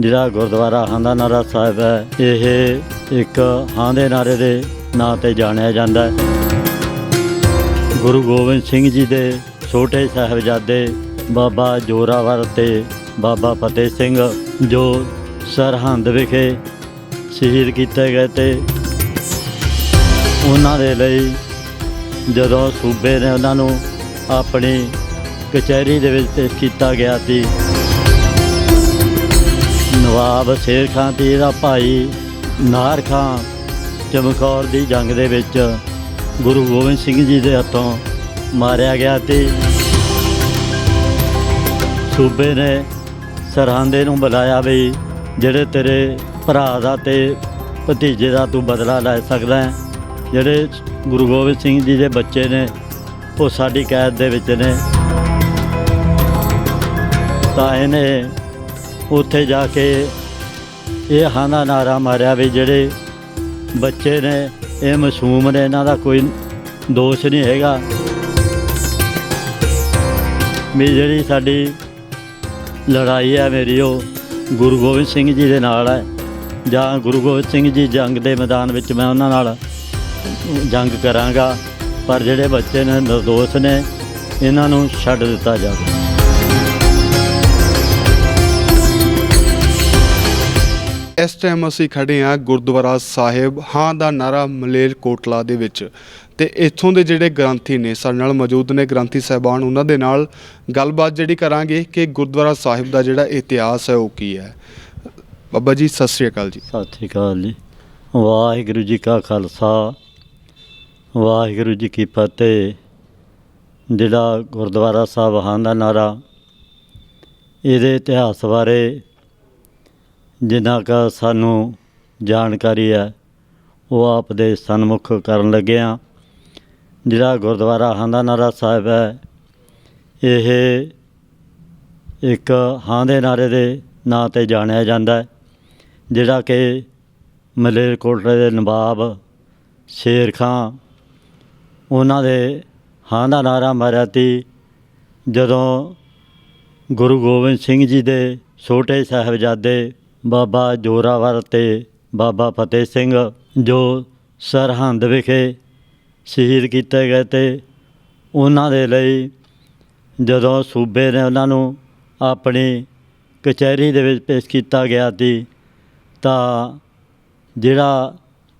ਜਿਹੜਾ ਗੁਰਦੁਆਰਾ ਹਾਂਦਾ ਨਾਰਾ ਸਾਹਿਬ ਹੈ, ਇਹ ਇੱਕ ਹਾਂ ਦੇ ਨਾਰੇ ਦੇ ਨਾਂ ਤੇ ਜਾਣਿਆ ਜਾਂਦਾ ਹੈ। ਗੁਰੂ ਗੋਬਿੰਦ ਸਿੰਘ ਜੀ ਦੇ ਛੋਟੇ ਸਾਹਿਬਜ਼ਾਦੇ ਬਾਬਾ ਜੋਰਾਵਰ ਤੇ ਬਾਬਾ ਫਤਿਹ ਸਿੰਘ, ਜੋ ਸਰਹੰਦ ਵਿਖੇ ਸ਼ਹੀਦ ਕੀਤੇ ਗਏ ਤੇ ਉਹਨਾਂ ਦੇ ਲਈ ਜਦੋਂ ਸੂਬੇ ਨੇ ਉਹਨਾਂ ਨੂੰ ਆਪਣੀ ਕਚਹਿਰੀ ਦੇ ਵਿੱਚ ਪੇਸ਼ ਕੀਤਾ ਗਿਆ ਸੀ ਨਵਾਬ ਸ਼ੇਰ ਖਾਂ ਤੇ ਇਹਦਾ ਭਾਈ ਨਾਰ ਖਾਂ ਚਮਕੌਰ ਦੀ ਜੰਗ ਦੇ ਵਿੱਚ ਗੁਰੂ ਗੋਬਿੰਦ ਸਿੰਘ ਜੀ ਦੇ ਹੱਥੋਂ ਮਾਰਿਆ ਗਿਆ ਤੇ ਸੂਬੇ ਨੇ ਸਰਹੰਦੇ ਨੂੰ ਬੁਲਾਇਆ ਵੀ ਜਿਹੜੇ ਤੇਰੇ ਭਰਾ ਦਾ ਤੇ ਭਤੀਜੇ ਦਾ ਤੂੰ ਬਦਲਾ ਲੈ ਸਕਦਾ ਹੈ। ਜਿਹੜੇ ਗੁਰੂ ਗੋਬਿੰਦ ਸਿੰਘ ਜੀ ਦੇ ਬੱਚੇ ਨੇ, ਉਹ ਸਾਡੀ ਕੈਦ ਦੇ ਵਿੱਚ ਨੇ। ਤਾਂ ਇਹਨੇ ਉੱਥੇ ਜਾ ਕੇ ਇਹ ਹਾਨਾ ਨਾਰਾ ਮਾਰਿਆ ਵੀ ਜਿਹੜੇ ਬੱਚੇ ਨੇ, ਇਹ ਮਾਸੂਮ ਨੇ, ਇਹਨਾਂ ਦਾ ਕੋਈ ਦੋਸ਼ ਨਹੀਂ ਹੈਗਾ। ਵੀ ਜਿਹੜੀ ਸਾਡੀ ਲੜਾਈ ਹੈ ਮੇਰੀ, ਉਹ ਗੁਰੂ ਗੋਬਿੰਦ ਸਿੰਘ ਜੀ ਦੇ ਨਾਲ ਹੈ। ਜਾਂ ਗੁਰੂ ਗੋਬਿੰਦ ਸਿੰਘ ਜੀ ਜੰਗ ਦੇ ਮੈਦਾਨ ਵਿੱਚ ਮੈਂ ਉਹਨਾਂ ਨਾਲ ਜੰਗ ਕਰਾਂਗਾ, ਪਰ ਜਿਹੜੇ ਬੱਚੇ ਨੇ, ਨਿਰਦੋਸ਼ ਨੇ, ਇਹਨਾਂ ਨੂੰ ਛੱਡ ਦਿੱਤਾ ਜਾਵੇ। ਇਸ ਟਾਈਮ ਅਸੀਂ ਖੜੇ ਹਾਂ ਗੁਰਦੁਆਰਾ ਸਾਹਿਬ, ਹਾਂ ਦਾ ਨਾਰਾ ਮਲੇਰ ਕੋਟਲਾ ਦੇ ਵਿੱਚ ਤੇ ਇੱਥੋਂ ਦੇ ਜਿਹੜੇ ਗ੍ਰੰਥੀ ਨੇ, ਸਾਡੇ ਨਾਲ ਮੌਜੂਦ ਨੇ ਗ੍ਰੰਥੀ ਸਾਹਿਬਾਨ, ਉਹਨਾਂ ਦੇ ਨਾਲ ਗੱਲਬਾਤ ਜਿਹੜੀ ਕਰਾਂਗੇ ਕਿ ਗੁਰਦੁਆਰਾ ਸਾਹਿਬ ਦਾ ਜਿਹੜਾ ਇਤਿਹਾਸ ਹੈ ਉਹ ਕੀ ਹੈ। ਬਾਬਾ ਜੀ, ਸਤਿ ਸ੍ਰੀ ਅਕਾਲ ਜੀ। ਸਤਿ ਸ਼੍ਰੀ ਅਕਾਲ ਜੀ। ਵਾਹਿਗੁਰੂ ਜੀ ਕਾ ਖਾਲਸਾ, ਵਾਹਿਗੁਰੂ ਜੀ ਕੀ ਫਤਿਹ। ਜਿਹੜਾ ਗੁਰਦੁਆਰਾ ਸਾਹਿਬ, ਹਾਂ ਦਾ ਨਾਰਾ, ਇਹਦੇ ਇਤਿਹਾਸ ਬਾਰੇ ਜਿੰਨਾ ਕੁ ਸਾਨੂੰ ਜਾਣਕਾਰੀ ਹੈ, ਉਹ ਆਪ ਦੇ ਸਨਮੁਖ ਕਰਨ ਲੱਗੇ ਹਾਂ। ਜਿਹੜਾ ਗੁਰਦੁਆਰਾ ਹਾਂਦਾ ਨਾਰਾ ਸਾਹਿਬ ਹੈ, ਇਹ ਇੱਕ ਹਾਂ ਦੇ ਨਾਰੇ ਦੇ ਨਾਂ ਤੇ ਜਾਣਿਆ ਜਾਂਦਾ ਹੈ, ਜਿਹੜਾ ਕਿ ਮਲੇਰਕੋਟਲੇ ਦੇ ਨਵਾਬ ਸ਼ੇਰ ਖਾਂ, ਉਹਨਾਂ ਦੇ ਹਾਂ ਦਾ ਨਾਰਾ ਮਾਰਿਆ ਤੀ ਜਦੋਂ ਗੁਰੂ ਗੋਬਿੰਦ ਸਿੰਘ ਜੀ ਦੇ ਛੋਟੇ ਸਾਹਿਬਜ਼ਾਦੇ ਬਾਬਾ ਜੋਰਾਵਰ ਤੇ ਬਾਬਾ ਫਤਿਹ ਸਿੰਘ, ਜੋ ਸਰਹੰਦ ਵਿਖੇ ਸ਼ਹੀਦ ਕੀਤੇ ਗਏ ਤੇ ਉਹਨਾਂ ਦੇ ਲਈ ਜਦੋਂ ਸੂਬੇ ਨੇ ਉਹਨਾਂ ਨੂੰ ਆਪਣੀ ਕਚਹਿਰੀ ਦੇ ਵਿੱਚ ਪੇਸ਼ ਕੀਤਾ ਗਿਆ ਸੀ, ਤਾਂ ਜਿਹੜਾ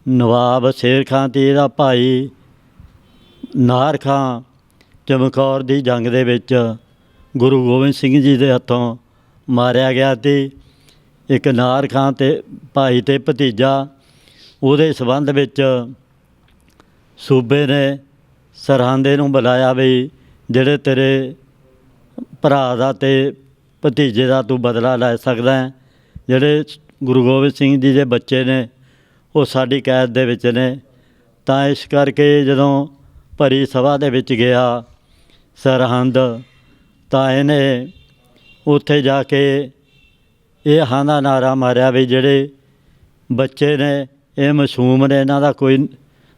ਨਵਾਬ ਸ਼ੇਰ ਖਾਂ ਤੇ ਇਹਦਾ ਭਾਈ ਨਾਰ ਖਾਂ ਚਮਕੌਰ ਦੀ ਜੰਗ ਦੇ ਵਿੱਚ ਗੁਰੂ ਗੋਬਿੰਦ ਸਿੰਘ ਜੀ ਦੇ ਹੱਥੋਂ ਮਾਰਿਆ ਗਿਆ ਸੀ। ਇੱਕ ਨਾਰ ਖਾਂ ਤੇ ਭਾਈ ਤੇ ਭਤੀਜਾ, ਉਹਦੇ ਸਬੰਧ ਵਿੱਚ ਸੂਬੇ ਨੇ ਸਰਹੰਦੇ ਨੂੰ ਬੁਲਾਇਆ ਵੀ ਜਿਹੜੇ ਤੇਰੇ ਭਰਾ ਦਾ ਤੇ ਭਤੀਜੇ ਦਾ ਤੂੰ ਬਦਲਾ ਲੈ ਸਕਦਾ ਹੈ। ਜਿਹੜੇ ਗੁਰੂ ਗੋਬਿੰਦ ਸਿੰਘ ਜੀ ਦੇ ਬੱਚੇ ਨੇ, ਉਹ ਸਾਡੀ ਕੈਦ ਦੇ ਵਿੱਚ ਨੇ। ਤਾਂ ਇਸ ਕਰਕੇ ਜਦੋਂ ਭਰੀ ਸਭਾ ਦੇ ਵਿੱਚ ਗਿਆ ਸਰਹੰਦ, ਤਾਂ ਇਹਨੇ ਉੱਥੇ ਜਾ ਕੇ ਇਹ ਹਾਂ ਦਾ ਨਾਰਾ ਮਾਰਿਆ ਵੀ ਜਿਹੜੇ ਬੱਚੇ ਨੇ, ਇਹ ਮਾਸੂਮ ਨੇ, ਇਹਨਾਂ ਦਾ ਕੋਈ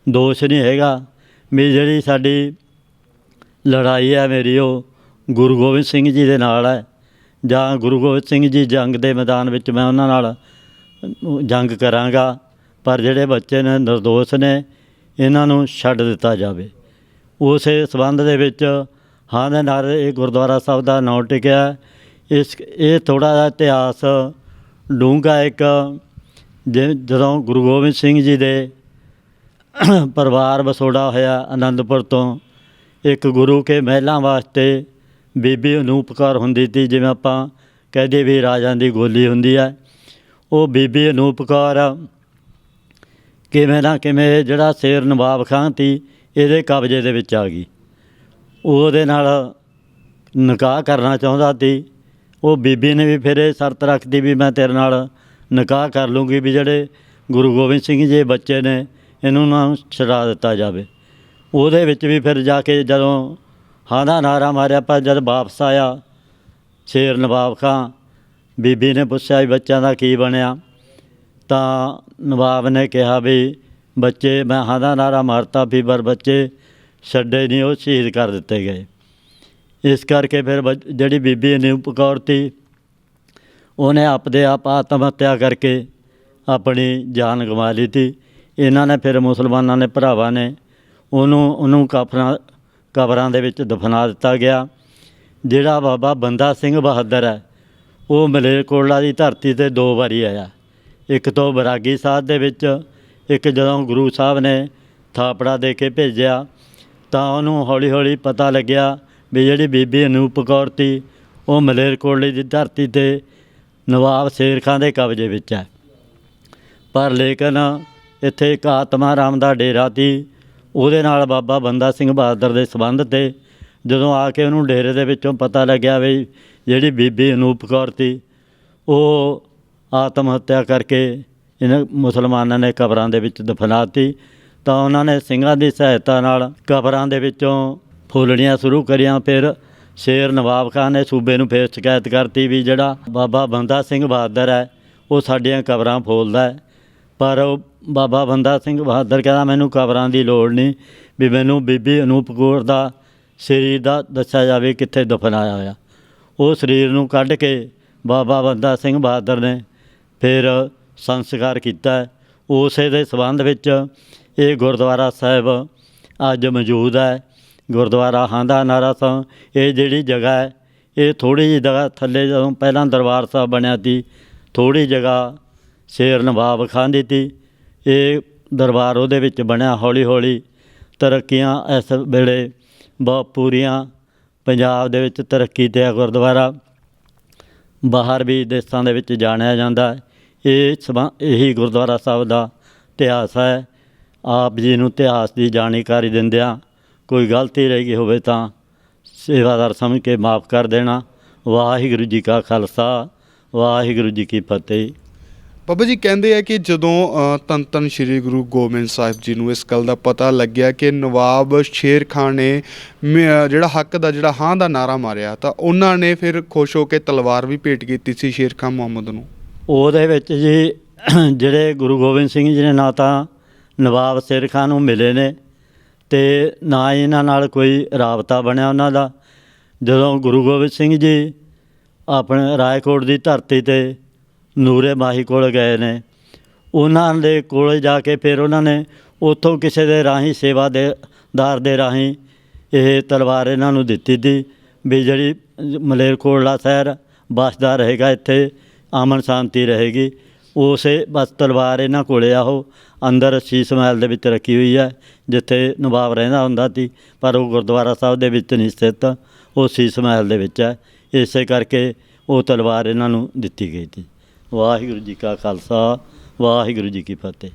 ਦੋਸ਼ ਨਹੀਂ ਹੈਗਾ ਵੀ ਜਿਹੜੀ ਸਾਡੀ ਲੜਾਈ ਹੈ ਮੇਰੀ, ਉਹ ਗੁਰੂ ਗੋਬਿੰਦ ਸਿੰਘ ਜੀ ਦੇ ਨਾਲ ਹੈ ਜਾਂ ਗੁਰੂ ਗੋਬਿੰਦ ਸਿੰਘ ਜੀ ਜੰਗ ਦੇ ਮੈਦਾਨ ਵਿੱਚ ਮੈਂ ਉਹਨਾਂ ਨਾਲ ਜੰਗ ਕਰਾਂਗਾ, ਪਰ ਜਿਹੜੇ ਬੱਚੇ ਨੇ, ਨਿਰਦੋਸ਼ ਨੇ, ਇਹਨਾਂ ਨੂੰ ਛੱਡ ਦਿੱਤਾ ਜਾਵੇ। ਉਸੇ ਸਬੰਧ ਦੇ ਵਿੱਚ ਹਾਂ ਦੇ ਨਾਲ ਇਹ ਗੁਰਦੁਆਰਾ ਸਾਹਿਬ ਦਾ ਨਾਂ ਟਿਕਿਆ। ਇਸ, ਇਹ ਥੋੜਾ ਜਿਹਾ ਇਤਿਹਾਸ, ਡੂੰਘਾ ਇੱਕ, ਜਿ- ਜਦੋਂ ਗੁਰੂ ਗੋਬਿੰਦ ਸਿੰਘ ਜੀ ਦੇ ਪਰਿਵਾਰ ਵਸੋੜਾ ਹੋਇਆ ਆਨੰਦਪੁਰ ਤੋਂ, ਇੱਕ ਗੁਰੂ ਕੇ ਮਹਿਲਾਂ ਵਾਸਤੇ ਬੀਬੀ ਅਨੂਪ ਕੌਰ ਹੁੰਦੀ ਸੀ, ਜਿਵੇਂ ਆਪਾਂ ਕਹਦੇ ਵੀ ਰਾਜਾਂ ਦੀ ਗੋਲੀ ਹੁੰਦੀ ਹੈ, ਉਹ ਬੀਬੀ ਅਨੂਪ ਕੌਰ ਕਿਵੇਂ ਨਾ ਕਿਵੇਂ ਇਹ ਜਿਹੜਾ ਸ਼ੇਰ ਨਵਾਬ ਖਾਂ ਸੀ, ਇਹਦੇ ਕਬਜ਼ੇ ਦੇ ਵਿੱਚ ਆ ਗਈ। ਉਹਦੇ ਨਾਲ ਨਿਕਾਹ ਕਰਨਾ ਚਾਹੁੰਦਾ ਸੀ ਉਹ ਬੀਬੀ ਨੇ ਵੀ ਫਿਰ ਇਹ ਸ਼ਰਤ ਰੱਖਦੀ ਵੀ ਮੈਂ ਤੇਰੇ ਨਾਲ ਨਿਕਾਹ ਕਰ ਲੂੰਗੀ ਵੀ ਜਿਹੜੇ ਗੁਰੂ ਗੋਬਿੰਦ ਸਿੰਘ ਜੀ ਬੱਚੇ ਨੇ, ਇਹਨੂੰ ਨਾ ਛਡਾ ਦਿੱਤਾ ਜਾਵੇ। ਉਹਦੇ ਵਿੱਚ ਵੀ ਫਿਰ ਜਾ ਕੇ ਜਦੋਂ ਹਾਂ ਦਾ ਨਾਰਾ ਮਾਰਿਆ, ਪਰ ਜਦ ਵਾਪਸ ਆਇਆ ਸ਼ੇਰ ਨਵਾਬ ਖਾਂ, ਬੀਬੀ ਨੇ ਪੁੱਛਿਆ ਵੀ ਬੱਚਿਆਂ ਦਾ ਕੀ ਬਣਿਆ? ਤਾਂ ਨਵਾਬ ਨੇ ਕਿਹਾ ਵੀ ਬੱਚੇ, ਮੈਂ ਹਾਂ ਦਾ ਨਾਰਾ ਮਾਰਤਾ ਵੀ ਪਰ ਬੱਚੇ ਛੱਡੇ ਨਹੀਂ, ਉਹ ਸ਼ਹੀਦ ਕਰ ਦਿੱਤੇ ਗਏ। ਇਸ ਕਰਕੇ ਫਿਰ ਬੱਚ- ਜਿਹੜੀ ਬੀਬੀ ਅਨੂਪ ਕੌਰ ਤੀ ਉਹਨੇ ਆਪਦੇ ਆਪ ਆਤਮ ਹੱਤਿਆ ਕਰਕੇ ਆਪਣੀ ਜਾਨ ਗਵਾ ਲਈ ਤੀ ਇਹਨਾਂ ਨੇ ਫਿਰ ਮੁਸਲਮਾਨਾਂ ਨੇ ਭਰਾਵਾਂ ਨੇ ਉਹਨੂੰ ਉਹਨੂੰ ਕਫਰਾਂ, ਕਬਰਾਂ ਦੇ ਵਿੱਚ ਦਫਨਾ ਦਿੱਤਾ ਗਿਆ, ਜਿਹੜਾ ਬਾਬਾ ਬੰਦਾ ਸਿੰਘ ਬਹਾਦਰ ਹੈ, ਉਹ ਮਲੇਰਕੋਟਲਾ ਦੀ ਧਰਤੀ ਤੇ ਦੋ ਵਾਰੀ ਆਇਆ। ਇੱਕ ਤੋਂ ਬਰਾਗੀ ਸਾਹਿਬ ਦੇ ਵਿੱਚ, ਇੱਕ ਜਦੋਂ ਗੁਰੂ ਸਾਹਿਬ ਨੇ ਥਾਪੜਾ ਦੇ ਕੇ ਭੇਜਿਆ, ਤਾਂ ਉਹਨੂੰ ਹੌਲੀ ਹੌਲੀ ਪਤਾ ਲੱਗਿਆ ਵੀ ਜਿਹੜੀ ਬੀਬੀ ਅਨੂਪ ਕੌਰ ਤੀ, ਉਹ ਮਲੇਰਕੋਟਲੇ ਦੀ ਧਰਤੀ ਤੇ ਨਵਾਬ ਸ਼ੇਰ ਖਾਂ ਦੇ ਕਬਜ਼ੇ ਵਿੱਚ ਹੈ। ਪਰ ਲੇਕਿਨ ਇੱਥੇ ਇੱਕ ਆਤਮਾ ਰਾਮ ਦਾ ਡੇਰਾ ਤੀ, ਉਹਦੇ ਨਾਲ ਬਾਬਾ ਬੰਦਾ ਸਿੰਘ ਬਹਾਦਰ ਦੇ ਸੰਬੰਧ ਤੇ ਜਦੋਂ ਆ ਕੇ ਉਹਨੂੰ ਡੇਰੇ ਦੇ ਵਿੱਚੋਂ ਪਤਾ ਲੱਗਿਆ ਵੀ ਜਿਹੜੀ ਬੀਬੀ ਅਨੂਪ ਕੌਰ ਤੀ, ਉਹ ਆਤਮ ਹੱਤਿਆ ਕਰਕੇ ਇਹਨਾਂ ਮੁਸਲਮਾਨਾਂ ਨੇ ਕਬਰਾਂ ਦੇ ਵਿੱਚ ਦਫਨਾਤੀ, ਤਾਂ ਉਹਨਾਂ ਨੇ ਸਿੰਘਾਂ ਦੀ ਸਹਾਇਤਾ ਨਾਲ ਕਬਰਾਂ ਦੇ ਵਿੱਚੋਂ ਫੁੱਲਣੀਆਂ ਸ਼ੁਰੂ ਕਰੀਆਂ, ਫਿਰ ਸ਼ੇਰ ਨਵਾਬ ਖਾਨ ਨੇ ਸੂਬੇ ਨੂੰ ਫੇਰ ਸ਼ਿਕਾਇਤ ਕਰਤੀ ਵੀ ਜਿਹੜਾ ਬਾਬਾ ਬੰਦਾ ਸਿੰਘ ਬਹਾਦਰ ਹੈ, ਉਹ ਸਾਡੀਆਂ ਕਬਰਾਂ ਫੋਲਦਾ ਹੈ। ਪਰ ਬਾਬਾ ਬੰਦਾ ਸਿੰਘ ਬਹਾਦਰ ਕਹਿੰਦਾ, ਮੈਨੂੰ ਕਬਰਾਂ ਦੀ ਲੋੜ ਨਹੀਂ ਵੀ ਮੈਨੂੰ ਬੀਬੀ ਅਨੂਪ ਕੌਰ ਦਾ ਸਰੀਰ ਦਾ ਦੱਸਿਆ ਜਾਵੇ ਕਿੱਥੇ ਦਫਨਾਇਆ ਹੋਇਆ। ਉਹ ਸਰੀਰ ਨੂੰ ਕੱਢ ਕੇ ਬਾਬਾ ਬੰਦਾ ਸਿੰਘ ਬਹਾਦਰ ਨੇ ਫਿਰ ਸੰਸਕਾਰ ਕੀਤਾ ਉਸੇ ਦੇ ਸਬੰਧ ਵਿੱਚ ਇਹ ਗੁਰਦੁਆਰਾ ਸਾਹਿਬ ਅੱਜ ਮੌਜੂਦ ਹੈ। ਗੁਰਦੁਆਰਾ ਹਾਂਦਾ ਨਾਰਾ ਸਾਹਿਬ, ਇਹ ਜਿਹੜੀ ਜਗ੍ਹਾ ਹੈ, ਇਹ ਥੋੜੀ ਜਿਹੀ ਜਗ੍ਹਾ ਥੱਲੇ ਜਦੋਂ ਪਹਿਲਾਂ ਦਰਬਾਰ ਸਾਹਿਬ ਬਣਿਆ ਸੀ ਥੋੜੀ ਜਗ੍ਹਾ ਸ਼ੇਰ ਨਵਾਬ ਖਾਨ ਦੀ ਤੀ ਇਹ ਦਰਬਾਰ ਉਹਦੇ ਵਿੱਚ ਬਣਿਆ ਹੌਲੀ ਹੌਲੀ ਤਰੱਕੀਆਂ ਇਸ ਵੇਲੇ ਬਹੁਤ ਪੂਰੀਆਂ। ਪੰਜਾਬ ਦੇ ਵਿੱਚ ਤਰੱਕੀ ਤੇ ਆ ਗੁਰਦੁਆਰਾ। ਬਾਹਰ ਵੀ ਦੇਸ਼ਾਂ ਦੇ ਵਿੱਚ ਜਾਣਿਆ ਜਾਂਦਾ ਇਹ ਸਬੰ, ਇਹੀ ਗੁਰਦੁਆਰਾ ਸਾਹਿਬ ਦਾ ਇਤਿਹਾਸ ਹੈ। ਆਪ ਜੀ ਨੂੰ ਇਤਿਹਾਸ ਦੀ ਜਾਣਕਾਰੀ ਦਿੰਦਿਆਂ ਕੋਈ ਗਲਤੀ ਰਹਿ ਗਈ ਹੋਵੇ ਤਾਂ ਸੇਵਾਦਾਰ ਸਮਝ ਕੇ ਮਾਫ ਕਰ ਦੇਣਾ। ਵਾਹਿਗੁਰੂ ਜੀ ਕਾ ਖਾਲਸਾ ਵਾਹਿਗੁਰੂ ਜੀ ਕੀ ਫਤਿਹ। ਬਾਬਾ ਜੀ ਕਹਿੰਦੇ ਆ ਕਿ ਜਦੋਂ ਧੰਨ ਧੰਨ ਸ੍ਰੀ ਗੁਰੂ ਗੋਬਿੰਦ ਸਾਹਿਬ ਜੀ ਨੂੰ ਇਸ ਗੱਲ ਦਾ ਪਤਾ ਲੱਗਿਆ ਕਿ ਨਵਾਬ ਸ਼ੇਰ ਖਾਨ ਨੇ ਜਿਹੜਾ ਹੱਕ ਦਾ ਜਿਹੜਾ ਹਾਂ ਦਾ ਨਾਰਾ ਮਾਰਿਆ ਤਾਂ ਉਹਨਾਂ ਨੇ ਫਿਰ ਖੁਸ਼ ਹੋ ਕੇ ਤਲਵਾਰ ਵੀ ਭੇਟ ਕੀਤੀ ਸੀ ਸ਼ੇਰ ਖਾਨ ਮੁਹੰਮਦ ਨੂੰ। ਉਹਦੇ ਵਿੱਚ ਜੀ ਜਿਹੜੇ ਗੁਰੂ ਗੋਬਿੰਦ ਸਿੰਘ ਜੀ ਨੇ ਨਾ ਤਾਂ ਨਵਾਬ ਸਿਰ ਖਾਨ ਨੂੰ ਮਿਲੇ ਨੇ ਤੇ ਨਾ ਹੀ ਇਹਨਾਂ ਨਾਲ ਕੋਈ ਰਾਬਤਾ ਬਣਿਆ ਉਹਨਾਂ ਦਾ। ਜਦੋਂ ਗੁਰੂ ਗੋਬਿੰਦ ਸਿੰਘ ਜੀ ਆਪਣੇ ਰਾਏਕੋਟ ਦੀ ਧਰਤੀ ਤੇ ਨੂਰੇ ਮਾਹੀ ਕੋਲ ਗਏ ਨੇ, ਉਹਨਾਂ ਦੇ ਕੋਲ ਜਾ ਕੇ ਫਿਰ ਉਹਨਾਂ ਨੇ ਉੱਥੋਂ ਕਿਸੇ ਦੇ ਰਾਹੀਂ ਸੇਵਾ ਦੇ, ਦਾਰ ਦੇ ਰਾਹੀਂ ਇਹ ਤਲਵਾਰ ਇਹਨਾਂ ਨੂੰ ਦਿੱਤੀ ਤੀ ਵੀ ਜਿਹੜੀ ਮਲੇਰਕੋਟਲਾ ਸ਼ਹਿਰ ਬਸਦਾ ਰਹੇਗਾ, ਇੱਥੇ ਅਮਨ ਸ਼ਾਂਤੀ ਰਹੇਗੀ। ਉਸੇ ਬਸ ਤਲਵਾਰ ਇਹਨਾਂ ਕੋਲੇ ਆ ਉਹ ਅੰਦਰ ਸ਼ੀਸ਼ ਮਹਿਲ ਦੇ ਵਿੱਚ ਰੱਖੀ ਹੋਈ ਹੈ, ਜਿੱਥੇ ਨਵਾਬ ਰਹਿੰਦਾ ਹੁੰਦਾ ਸੀ, ਪਰ ਉਹ ਗੁਰਦੁਆਰਾ ਸਾਹਿਬ ਦੇ ਵਿੱਚ ਨਹੀਂ ਸਥਿਤ। ਉਹ ਸ਼ੀਸ਼ ਮਹਿਲ ਦੇ ਵਿੱਚ ਹੈ। ਇਸੇ ਕਰਕੇ ਉਹ ਤਲਵਾਰ ਇਹਨਾਂ ਨੂੰ ਦਿੱਤੀ ਗਈ ਸੀ। ਵਾਹਿਗੁਰੂ ਜੀ ਕਾ ਖਾਲਸਾ, ਵਾਹਿਗੁਰੂ ਜੀ ਕੀ ਫਤਿਹ।